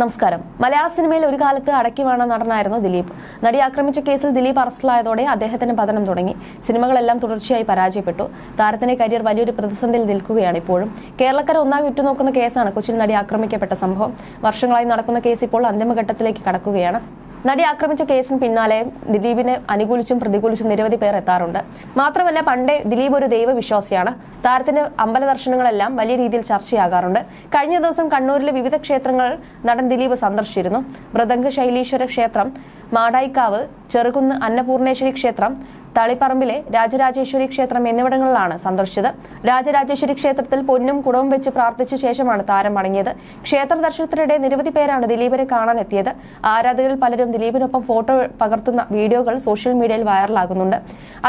നമസ്കാരം. മലയാള സിനിമയിൽ ഒരു കാലത്ത് അടക്കി വേണ നടനായിരുന്നു ദിലീപ്. നടി ആക്രമിച്ച കേസിൽ ദിലീപ് അറസ്റ്റിലായതോടെ അദ്ദേഹത്തിന് പതനം തുടങ്ങി. സിനിമകളെല്ലാം തുടർച്ചയായി പരാജയപ്പെട്ടു. താരത്തിന്റെ കരിയർ വലിയൊരു പ്രതിസന്ധിയിൽ നിൽക്കുകയാണ് ഇപ്പോഴും. കേരളക്കാരെ ഒന്നാകെ ഉറ്റുനോക്കുന്ന കേസാണ് കൊച്ചിയിൽ നടി ആക്രമിക്കപ്പെട്ട സംഭവം. വർഷങ്ങളായി നടക്കുന്ന കേസ് ഇപ്പോൾ അന്തിമഘട്ടത്തിലേക്ക് കടക്കുകയാണ്. നടി ആക്രമിച്ച കേസിന് പിന്നാലെ ദിലീപിനെ അനുകൂലിച്ചും പ്രതികൂലിച്ചും നിരവധി പേർ എത്താറുണ്ട്. മാത്രമല്ല പണ്ടേ ദിലീപ് ഒരു ദൈവവിശ്വാസിയാണ്. താരത്തിന്റെ അമ്പല ദർശനങ്ങളെല്ലാം വലിയ രീതിയിൽ ചർച്ചയാകാറുണ്ട്. കഴിഞ്ഞ ദിവസം കണ്ണൂരിലെ വിവിധ ക്ഷേത്രങ്ങൾ നടൻ ദിലീപ് സന്ദർശിച്ചിരുന്നു. മൃദംഗ ശൈലീശ്വര ക്ഷേത്രം മാടായിക്കാവ് ചെറുകുന്ന് അന്നപൂർണേശ്വരി ക്ഷേത്രം തളിപ്പറമ്പിലെ രാജരാജേശ്വരി ക്ഷേത്രം എന്നിവിടങ്ങളിലാണ് സന്ദർശിച്ചത്. രാജരാജേശ്വരി ക്ഷേത്രത്തിൽ പൊന്നും കുടവും വെച്ച് പ്രാർത്ഥിച്ച ശേഷമാണ് താരം മടങ്ങിയത്. ക്ഷേത്ര ദർശനത്തിനിടെ നിരവധി പേരാണ് ദിലീപിനെ കാണാൻ എത്തിയത് ആരാധകരിൽ പലരും ദിലീപിനൊപ്പം ഫോട്ടോ പകർത്തുന്ന വീഡിയോകൾ സോഷ്യൽ മീഡിയയിൽ വൈറലാകുന്നുണ്ട്.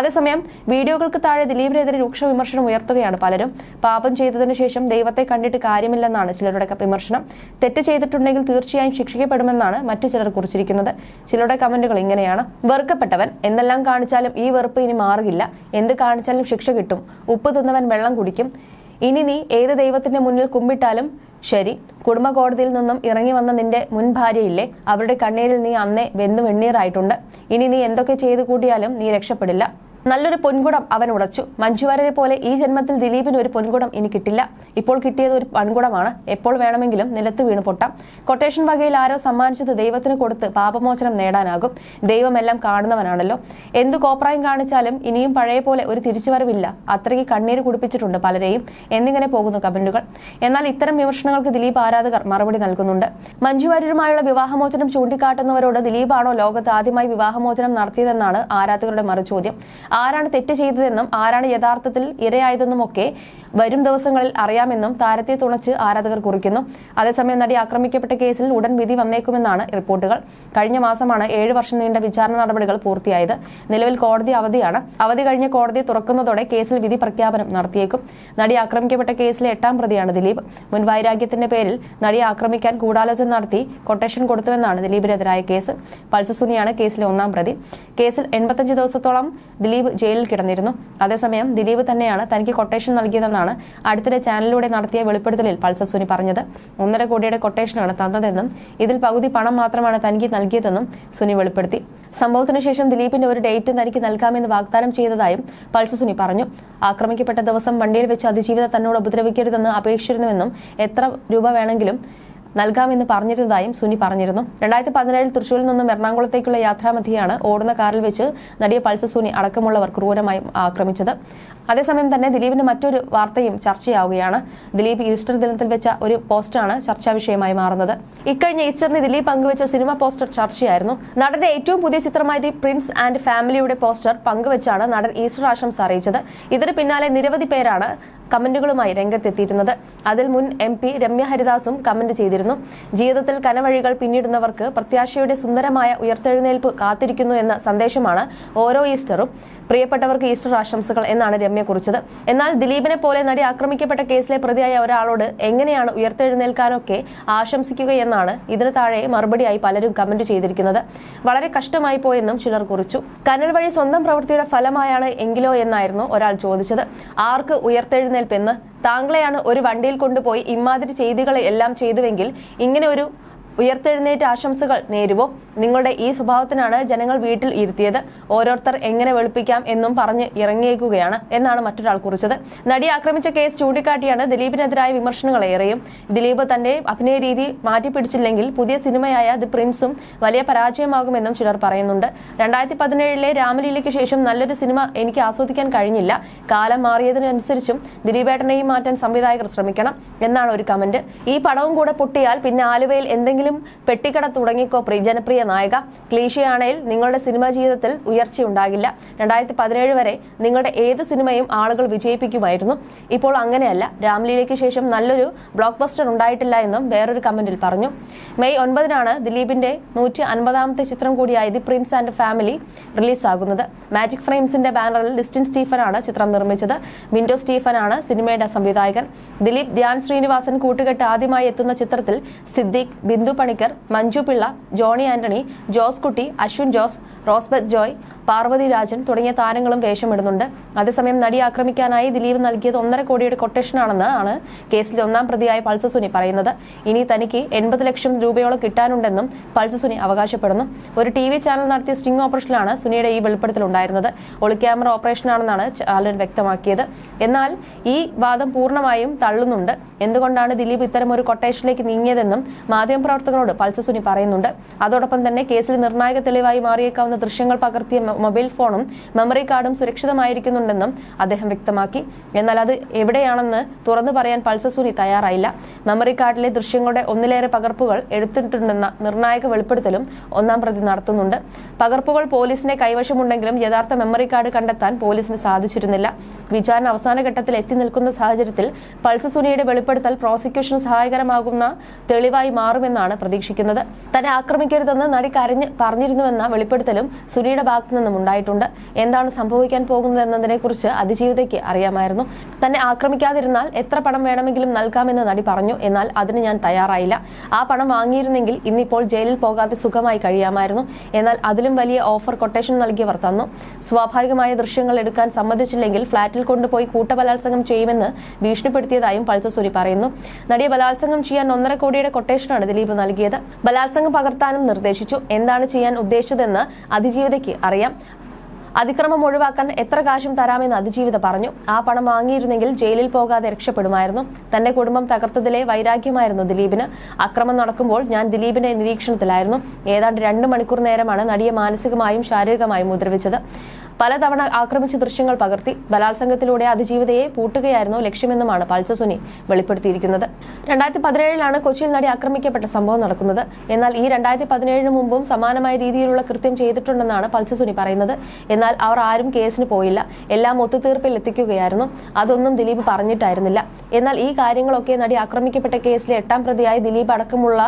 അതേസമയം വീഡിയോകൾക്ക് താഴെ ദിലീപിനെതിരെ രൂക്ഷ വിമർശനം ഉയർത്തുകയാണ് പലരും. പാപം ചെയ്തതിനു ശേഷം ദൈവത്തെ കണ്ടിട്ട് കാര്യമില്ലെന്നാണ് ചിലരുടെ വിമർശനം. തെറ്റ് ചെയ്തിട്ടുണ്ടെങ്കിൽ തീർച്ചയായും ശിക്ഷിക്കപ്പെടുമെന്നാണ് മറ്റു ചിലർ കുറിച്ചിരിക്കുന്നത്. ചിലരുടെ കമന്റുകൾ ഇങ്ങനെയാണ്. വെറുക്കപ്പെട്ടവൻ എന്തെല്ലാം കാണിച്ചാലും ഈ വെറുപ്പ് ഇനി മാറുകില്ല. എന്ത് കാണിച്ചാലും ശിക്ഷ കിട്ടും. ഉപ്പ് തിന്നവൻ വെള്ളം കുടിക്കും. ഇനി നീ ഏത് ദൈവത്തിന്റെ മുന്നിൽ കുമ്പിട്ടാലും ശരി. കുടുംബ കോടതിയിൽ നിന്നും ഇറങ്ങി വന്ന നിന്റെ മുൻ ഭാര്യയില്ലേ? അവരുടെ കണ്ണീരിൽ നീ അന്നേ വെന്ന് വെണ്ണീറായിട്ടുണ്ട് ഇനി നീ എന്തൊക്കെ ചെയ്തു കൂട്ടിയാലും നീ രക്ഷപ്പെടില്ല. നല്ലൊരു പൊൻകുടം അവൻ ഉടച്ചു. മഞ്ജുവാരരെ പോലെ ഈ ജന്മത്തിൽ ദിലീപിന് ഒരു പൊൻകുടം ഇനി കിട്ടില്ല. ഇപ്പോൾ കിട്ടിയത് ഒരു പൺകുടമാണ് എപ്പോൾ വേണമെങ്കിലും നിലത്ത് വീണ് പൊട്ടാം. കൊട്ടേഷൻ വകയിൽ ആരോ സമ്മാനിച്ചത് ദൈവത്തിന് കൊടുത്ത് പാപമോചനം നേടാനാകും. ദൈവമെല്ലാം കാണുന്നവനാണല്ലോ. എന്ത് കോപ്രായം കാണിച്ചാലും ഇനിയും പഴയ പോലെ ഒരു തിരിച്ചുവരവില്ല. അത്രയ്ക്ക് കണ്ണീര് കുടിപ്പിച്ചിട്ടുണ്ട് പലരെയും. എന്നിങ്ങനെ പോകുന്നു കമന്റുകൾ. എന്നാൽ ഇത്തരം വിമർശനങ്ങൾക്ക് ദിലീപ് ആരാധകർ മറുപടി നൽകുന്നുണ്ട്. മഞ്ജുവാര്യരുമായുള്ള വിവാഹമോചനം ചൂണ്ടിക്കാട്ടുന്നവരോട് ദിലീപാണോ ലോകത്ത് ആദ്യമായി വിവാഹമോചനം നടത്തിയതെന്നാണ് ആരാധകരുടെ മറുചോദ്യം. ആരാണ് തെറ്റ് ചെയ്തതെന്നും ആരാണ് യഥാർത്ഥത്തിൽ ഇരയായതെന്നുമൊക്കെ വരും ദിവസങ്ങളിൽ അറിയാമെന്നും താരത്തെ തുണച്ച് ആരാധകർ കുറിക്കുന്നു. അതേസമയം നടി ആക്രമിക്കപ്പെട്ട കേസിൽ ഉടൻ വിധി വന്നേക്കുമെന്നാണ് റിപ്പോർട്ടുകൾ. കഴിഞ്ഞ മാസമാണ് ഏഴ് വർഷം നീണ്ട വിചാരണ നടപടികൾ പൂർത്തിയായത്. നിലവിൽ കോടതി അവധിയാണ്. അവധി കഴിഞ്ഞ കോടതി തുറക്കുന്നതോടെ കേസിൽ വിധി പ്രഖ്യാപനം നടത്തിയേക്കും. നടി ആക്രമിക്കപ്പെട്ട കേസിലെ എട്ടാം പ്രതിയാണ് ദിലീപ്. മുൻ വൈരാഗ്യത്തിന്റെ പേരിൽ നടിയെ ആക്രമിക്കാൻ ഗൂഢാലോചന നടത്തി കൊട്ടേഷൻ കൊടുത്തുവെന്നാണ് ദിലീപിനെതിരായ കേസ്. പൾസ സുനിയാണ് കേസിലെ ഒന്നാം പ്രതി. കേസിൽ എൺപത്തഞ്ച് ദിവസത്തോളം ദിലീപ് ജയിലിൽ കിടന്നിരുന്നു. അതേസമയം ദിലീപ് തന്നെയാണ് തനിക്ക് കൊട്ടേഷൻ നൽകിയതെന്നാണ് അടുത്തിടെ ചാനലിലൂടെ നടത്തിയ വെളിപ്പെടുത്തലിൽ പൾസർ സുനി പറഞ്ഞത്. ഒന്നര കോടിയുടെ കൊട്ടേഷനാണ് തന്നതെന്നും ഇതിൽ പകുതി പണം മാത്രമാണ് തനിക്ക് നൽകിയതെന്നും സുനി വെളിപ്പെടുത്തി. സംഭവത്തിന് ശേഷം ദിലീപിന്റെ ഒരു ഡേറ്റ് തനിക്ക് നൽകാമെന്ന് വാഗ്ദാനം ചെയ്തതായും പൾസർ സുനി പറഞ്ഞു. ആക്രമിക്കപ്പെട്ട ദിവസം വണ്ടിയിൽ വെച്ച് അതിജീവിത തന്നോട് ഉപദ്രവിക്കരുതെന്ന് അപേക്ഷിച്ചിരുന്നുവെന്നും എത്ര രൂപ വേണമെങ്കിലും നൽകാമെന്ന് പറഞ്ഞിരുന്നതായും സുനി പറഞ്ഞിരുന്നു. രണ്ടായിരത്തി പതിനേഴിൽ തൃശൂരിൽ നിന്നും എറണാകുളത്തേക്കുള്ള യാത്രാമധ്യയാണ് ഓടുന്ന കാറിൽ വെച്ച് നടിയ പൾസ സുനി അടക്കമുള്ളവർ ക്രൂരമായും ആക്രമിച്ചത്. അതേസമയം തന്നെ ദിലീപിന്റെ മറ്റൊരു വാർത്തയും ചർച്ചയാവുകയാണ്. ദിലീപ് ഈസ്റ്റർ ദിനത്തിൽ വെച്ച ഒരു പോസ്റ്റാണ് ചർച്ചാ വിഷയമായി മാറുന്നത്. ഇക്കഴിഞ്ഞ ഈസ്റ്ററിന് ദിലീപ് പങ്കുവച്ച സിനിമ പോസ്റ്റർ ചർച്ചയായിരുന്നു. നടന്റെ ഏറ്റവും പുതിയ ചിത്രമായ ദി പ്രിൻസ് ആൻഡ് ഫാമിലിയുടെ പോസ്റ്റർ പങ്കുവച്ചാണ് നടൻ ഈസ്റ്റർ ആശംസ അറിയിച്ചത്. ഇതിന് പിന്നാലെ നിരവധി പേരാണ് കമന്റുകളുമായി രംഗത്തെത്തിയിരുന്നത്. അതിൽ മുൻ എം പി രമ്യ ഹരിദാസും കമന്റ് ചെയ്തിരുന്നു. ജീവിതത്തിൽ കനവഴികൾ പിന്നിടുന്നവർക്ക് പ്രത്യാശയുടെ സുന്ദരമായ ഉയർത്തെഴുന്നേൽപ്പ് കാത്തിരിക്കുന്നു എന്ന സന്ദേശമാണ് ഓരോ ഈസ്റ്ററും. പ്രിയപ്പെട്ടവർക്ക് ഈസ്റ്റർ ആശംസകൾ എന്നാണ് രമ്യ കുറിച്ചത്. എന്നാൽ ദിലീപിനെ പോലെ നടി ആക്രമിക്കപ്പെട്ട കേസിലെ പ്രതിയായ ഒരാളോട് എങ്ങനെയാണ് ഉയർത്തെഴുന്നേൽക്കാനൊക്കെ ആശംസിക്കുകയെന്നാണ് ഇതിന് താഴെ മറുപടിയായി പലരും കമന്റ് ചെയ്തിരിക്കുന്നത്. വളരെ കഷ്ടമായി പോയെന്നും ചിലർ കുറിച്ചു. കനൽ വഴി സ്വന്തം പ്രവൃത്തിയുടെ ഫലമായാണ് എങ്കിലോ എന്നായിരുന്നു ഒരാൾ ചോദിച്ചത്. ആർക്ക് ഉയർത്തെഴുന്നേൽപ്പെന്ന് താങ്കളെയാണ് ഒരു വണ്ടിയിൽ കൊണ്ടുപോയി ഇമാതിരി ചെയ്തികളെ എല്ലാം ചെയ്തുവെങ്കിൽ ഇങ്ങനെ ഒരു ഉയർത്തെഴുന്നേറ്റ് ആശംസകൾ നേരുവോ? നിങ്ങളുടെ ഈ സ്വഭാവത്തിനാണ് ജനങ്ങൾ വീട്ടിൽ ഇരുത്തിയത്. ഓരോരുത്തർ എങ്ങനെ വെളുപ്പിക്കാം എന്നും പറഞ്ഞ് ഇറങ്ങിയേക്കുകയാണ് എന്നാണ് മറ്റൊരാൾ കുറിച്ചത്. നടി ആക്രമിച്ച കേസ് ചൂണ്ടിക്കാട്ടിയാണ് ദിലീപിനെതിരായ വിമർശനങ്ങൾ ഏറെയും. ദിലീപ് തന്റെ അഭിനയ രീതി മാറ്റിപ്പിടിച്ചില്ലെങ്കിൽ പുതിയ സിനിമയായ ദി പ്രിൻസും വലിയ പരാജയമാകുമെന്നും ചിലർ പറയുന്നുണ്ട്. രണ്ടായിരത്തി പതിനേഴിലെ രാമലീലയ്ക്ക് ശേഷം നല്ലൊരു സിനിമ എനിക്ക് ആസ്വദിക്കാൻ കഴിഞ്ഞില്ല. കാലം മാറിയതിനനുസരിച്ചും ദിലീപേട്ടനെയും മാറ്റാൻ സംവിധായകർ ശ്രമിക്കണം എന്നാണ് ഒരു കമന്റ്. ഈ പടവും കൂടെ പൊട്ടിയാൽ പിന്നെ ആലുവയിൽ എന്തെങ്കിലും പെട്ടിക്കട തുടങ്ങിക്കോ പ്രി- ജനപ്രിയ നായക. ക്ലീശയാണേൽ നിങ്ങളുടെ സിനിമാ ജീവിതത്തിൽ ഉയർച്ചയുണ്ടാകില്ല രണ്ടായിരത്തി പതിനേഴ് വരെ നിങ്ങളുടെ ഏത് സിനിമയും ആളുകൾ വിജയിപ്പിക്കുമായിരുന്നു. ഇപ്പോൾ അങ്ങനെയല്ല. രാംലീലയ്ക്ക് ശേഷം നല്ലൊരു ബ്ലോക്ക് ബസ്റ്റർ ഉണ്ടായിട്ടില്ല എന്നും വേറൊരു കമന്റിൽ പറഞ്ഞു. മെയ് ഒൻപതിനാണ് ദിലീപിന്റെ നൂറ്റി അൻപതാമത്തെ ചിത്രം കൂടിയായ ദി പ്രിൻസ് ആൻഡ് ഫാമിലി റിലീസാകുന്നത്. മാജിക് ഫ്രെയിംസിന്റെ ബാനറിൽ ലിസ്റ്റിൻ സ്റ്റീഫനാണ് ചിത്രം നിർമ്മിച്ചത്. വിൻഡോ സ്റ്റീഫനാണ് സിനിമയുടെ സംവിധായകൻ. ദിലീപ് ധ്യാൻ ശ്രീനിവാസൻ കൂട്ടുകെട്ട് ആദ്യമായി എത്തുന്ന ചിത്രത്തിൽ സിദ്ദിഖ് ബിന്ദു പണിക്കർ മഞ്ജു പിള്ള ജോണി ആന്റണി ജോസ് കുട്ടി അശ്വിൻ ജോസ് റോസ്ബത്ത് ജോയ് പാർവതി രാജൻ തുടങ്ങിയ താരങ്ങളും വേഷമിടുന്നുണ്ട്. അതേസമയം നടി ആക്രമിക്കാനായി ദിലീപ് നൽകിയത് ഒന്നര കോടിയുടെ കൊട്ടേഷനാണെന്ന് ആണ് കേസിലെ ഒന്നാം പ്രതിയായ പൾസസുനി പറയുന്നത്. ഇനി തനിക്ക് എൺപത് ലക്ഷം രൂപയോളം കിട്ടാനുണ്ടെന്നും പൾസസുനി അവകാശപ്പെടുന്നു. ഒരു ടി ചാനൽ നടത്തിയ സ്റ്റിംഗ് ഓപ്പറേഷനിലാണ് സുനിയുടെ ഈ വെളിപ്പെടുത്തൽ ഉണ്ടായിരുന്നത്. ഒളിക്യാമറ ഓപ്പറേഷനാണെന്നാണ് ചാനൽ വ്യക്തമാക്കിയത്. എന്നാൽ ഈ വാദം പൂർണമായും തള്ളുന്നുണ്ട്. എന്തുകൊണ്ടാണ് ദിലീപ് ഇത്തരം ഒരു കൊട്ടേഷനിലേക്ക് നീങ്ങിയതെന്നും മാധ്യമപ്രവർത്തകരോട് പ്രവർത്തകരോട് പൾസസുനി പറയുന്നുണ്ട്. അതോടൊപ്പം തന്നെ കേസിൽ നിർണായക തെളിവായി മാറിയേക്കാവുന്ന ദൃശ്യങ്ങൾ പകർത്തിയ മൊബൈൽ ഫോണും മെമ്മറി കാർഡും സുരക്ഷിതമായിരിക്കുന്നുണ്ടെന്നും അദ്ദേഹം വ്യക്തമാക്കി. എന്നാൽ അത് എവിടെയാണെന്ന് തുറന്നു പറയാൻ പൾസസൂരി സുനി തയ്യാറായില്ല. മെമ്മറി കാർഡിലെ ദൃശ്യങ്ങളുടെ ഒന്നിലേറെ പകർപ്പുകൾ എടുത്തിട്ടുണ്ടെന്ന നിർണായക വെളിപ്പെടുത്തലും ഒന്നാം പ്രതി നടത്തുന്നുണ്ട്. പകർപ്പുകൾ പോലീസിന്റെ കൈവശമുണ്ടെങ്കിലും യഥാർത്ഥ മെമ്മറി കാർഡ് കണ്ടെത്താൻ പോലീസിന് സാധിച്ചിരുന്നില്ല. വിചാരണ അവസാന ഘട്ടത്തിൽ എത്തി നിൽക്കുന്ന സാഹചര്യത്തിൽ പൾസസുനിയുടെ വെളിപ്പെടുത്തൽ പ്രോസിക്യൂഷന് സഹായകരമാകുന്ന തെളിവായി മാറുമെന്നാണ് പ്രതീക്ഷിക്കുന്നത്. തന്നെ ആക്രമിക്കരുതെന്ന് നടി കരഞ്ഞ് പറഞ്ഞിരുന്നുവെന്ന വെളിപ്പെടുത്തലും സുനിയുടെ ഭാഗത്തു ഉണ്ടായിട്ടുണ്ട്. എന്താണ് സംഭവിക്കാൻ പോകുന്നത് പോകുന്നതെന്നതിനെക്കുറിച്ച് അതിജീവിതയ്ക്ക് അറിയാമായിരുന്നു. തന്നെ ആക്രമിക്കാതിരുന്നാൽ എത്ര പണം വേണമെങ്കിലും നൽകാമെന്ന് നടി പറഞ്ഞു. എന്നാൽ അതിന് ഞാൻ തയ്യാറായില്ല. ആ പണം വാങ്ങിയിരുന്നെങ്കിൽ ഇന്നിപ്പോൾ ജയിലിൽ പോകാതെ സുഖമായി കഴിയാമായിരുന്നു. എന്നാൽ അതിലും വലിയ ഓഫർ കൊട്ടേഷൻ നൽകിയവർ തന്നു. സ്വാഭാവികമായ ദൃശ്യങ്ങൾ എടുക്കാൻ സമ്മതിച്ചില്ലെങ്കിൽ ഫ്ളാറ്റിൽ കൊണ്ടുപോയി കൂട്ടബലാത്സംഗം ചെയ്യുമെന്ന് ഭീഷണിപ്പെടുത്തിയതായും പൾസസുരി പറയുന്നു. നടിയെ ബലാത്സംഗം ചെയ്യാൻ ഒന്നര കോടിയുടെ കൊട്ടേഷനാണ് ദിലീപ് നൽകിയത്. ബലാത്സംഗം പകർത്താനും നിർദ്ദേശിച്ചു. എന്താണ് ചെയ്യാൻ ഉദ്ദേശിച്ചതെന്ന് അതിജീവിതയ്ക്ക് അറിയാം. അതിക്രമം ഒഴിവാക്കാൻ എത്ര കാശും തരാമെന്ന് അതിജീവിത പറഞ്ഞു. ആ പണം വാങ്ങിയിരുന്നെങ്കിൽ ജയിലിൽ പോകാതെ രക്ഷപ്പെടുമായിരുന്നു. തന്റെ കുടുംബം തകർത്തതിലെ വൈരാഗ്യമായിരുന്നു ദിലീപിന്. അക്രമം നടക്കുമ്പോൾ ഞാൻ ദിലീപിന്റെ നിരീക്ഷണത്തിലായിരുന്നു. ഏതാണ്ട് രണ്ട് മണിക്കൂർ നേരമാണ് നടിയെ മാനസികമായും ശാരീരികമായും ഉപദ്രവിച്ചത് പലതവണ ആക്രമിച്ച ദൃശ്യങ്ങൾ പകർത്തി ബലാത്സംഗത്തിലൂടെ അതിജീവിതയെ പൂട്ടുകയായിരുന്നു ലക്ഷ്യമെന്നുമാണ് പൾസസുനി വെളിപ്പെടുത്തിയിരിക്കുന്നത്. രണ്ടായിരത്തി പതിനേഴിലാണ് കൊച്ചിയിൽ നടി ആക്രമിക്കപ്പെട്ട സംഭവം നടക്കുന്നത്. എന്നാൽ ഈ രണ്ടായിരത്തി പതിനേഴിന് മുമ്പും സമാനമായ രീതിയിലുള്ള കൃത്യം ചെയ്തിട്ടുണ്ടെന്നാണ് പൾസസുനി പറയുന്നത്. എന്നാൽ അവർ ആരും കേസിന് പോയില്ല. എല്ലാം ഒത്തുതീർപ്പിൽ എത്തിക്കുകയായിരുന്നു. അതൊന്നും ദിലീപ് പറഞ്ഞിട്ടായിരുന്നില്ല. എന്നാൽ ഈ കാര്യങ്ങളൊക്കെ നടി ആക്രമിക്കപ്പെട്ട കേസിലെ എട്ടാം പ്രതിയായി ദിലീപ് അടക്കമുള്ള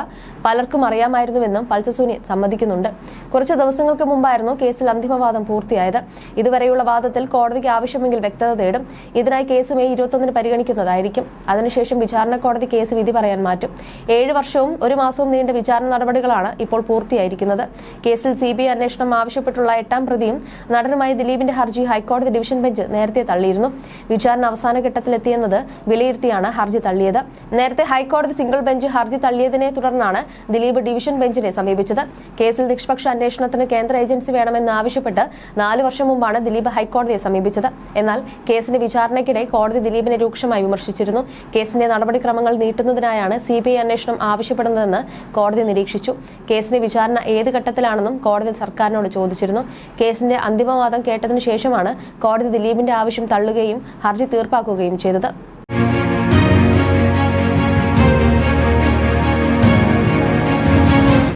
പലർക്കും അറിയാമായിരുന്നുവെന്നും പൾസസുനി സമ്മതിക്കുന്നുണ്ട്. കുറച്ച് ദിവസങ്ങൾക്ക് മുമ്പായിരുന്നു കേസിൽ അന്തിമവാദം പൂർത്തിയായത്. ഇതുവരെയുള്ള വാദത്തിൽ കോടതിക്ക് ആവശ്യമെങ്കിൽ വ്യക്തത തേടും. ഇതിനായി കേസ് മെയ് ഇരുപത്തൊന്നിന് പരിഗണിക്കുന്നതായിരിക്കും. അതിനുശേഷം വിചാരണ കോടതി കേസ് വിധി പറയാൻ മാറ്റും. ഏഴ് വർഷവും ഒരു മാസവും നീണ്ട വിചാരണ നടപടികളാണ് ഇപ്പോൾ പൂർത്തിയായിരിക്കുന്നത്. കേസിൽ സി ബി ഐ അന്വേഷണം ആവശ്യപ്പെട്ടുള്ള എട്ടാം പ്രതിയും നടനുമായ ദിലീപിന്റെ ഹർജി ഹൈക്കോടതി ഡിവിഷൻ ബെഞ്ച് നേരത്തെ തള്ളിയിരുന്നു. വിചാരണ അവസാന ഘട്ടത്തിലെത്തിയെന്നത് വിലയിരുത്തിയാണ് ഹർജി തള്ളിയത്. നേരത്തെ ഹൈക്കോടതി സിംഗിൾ ബെഞ്ച് ഹർജി തള്ളിയതിനെ തുടർന്നാണ് ദിലീപ് ഡിവിഷൻ ബെഞ്ചിനെ സമീപിച്ചത്. കേസിൽ നിഷ്പക്ഷ അന്വേഷണത്തിന് കേന്ദ്ര ഏജൻസി വേണമെന്ന് ആവശ്യപ്പെട്ട് നാല് വർഷം മുമ്പാണ് ദിലീപ് ഹൈക്കോടതിയെ സമീപിച്ചത്. എന്നാൽ കേസിന്റെ വിചാരണയ്ക്കിടെ കോടതി ദിലീപിനെ രൂക്ഷമായി വിമർശിച്ചിരുന്നു. കേസിന്റെ നടപടിക്രമങ്ങൾ നീട്ടുന്നതിനായാണ് സി ബി അന്വേഷണം ആവശ്യപ്പെടുന്നതെന്ന് കോടതി നിരീക്ഷിച്ചു. കേസിന്റെ വിചാരണ ഏത് ഘട്ടത്തിലാണെന്നും കോടതി സർക്കാരിനോട് ചോദിച്ചിരുന്നു. കേസിന്റെ അന്തിമവാദം കേട്ടതിനു ശേഷമാണ് കോടതി ദിലീപിന്റെ ആവശ്യം തള്ളുകയും ഹർജി തീർപ്പാക്കുകയും ചെയ്തത്.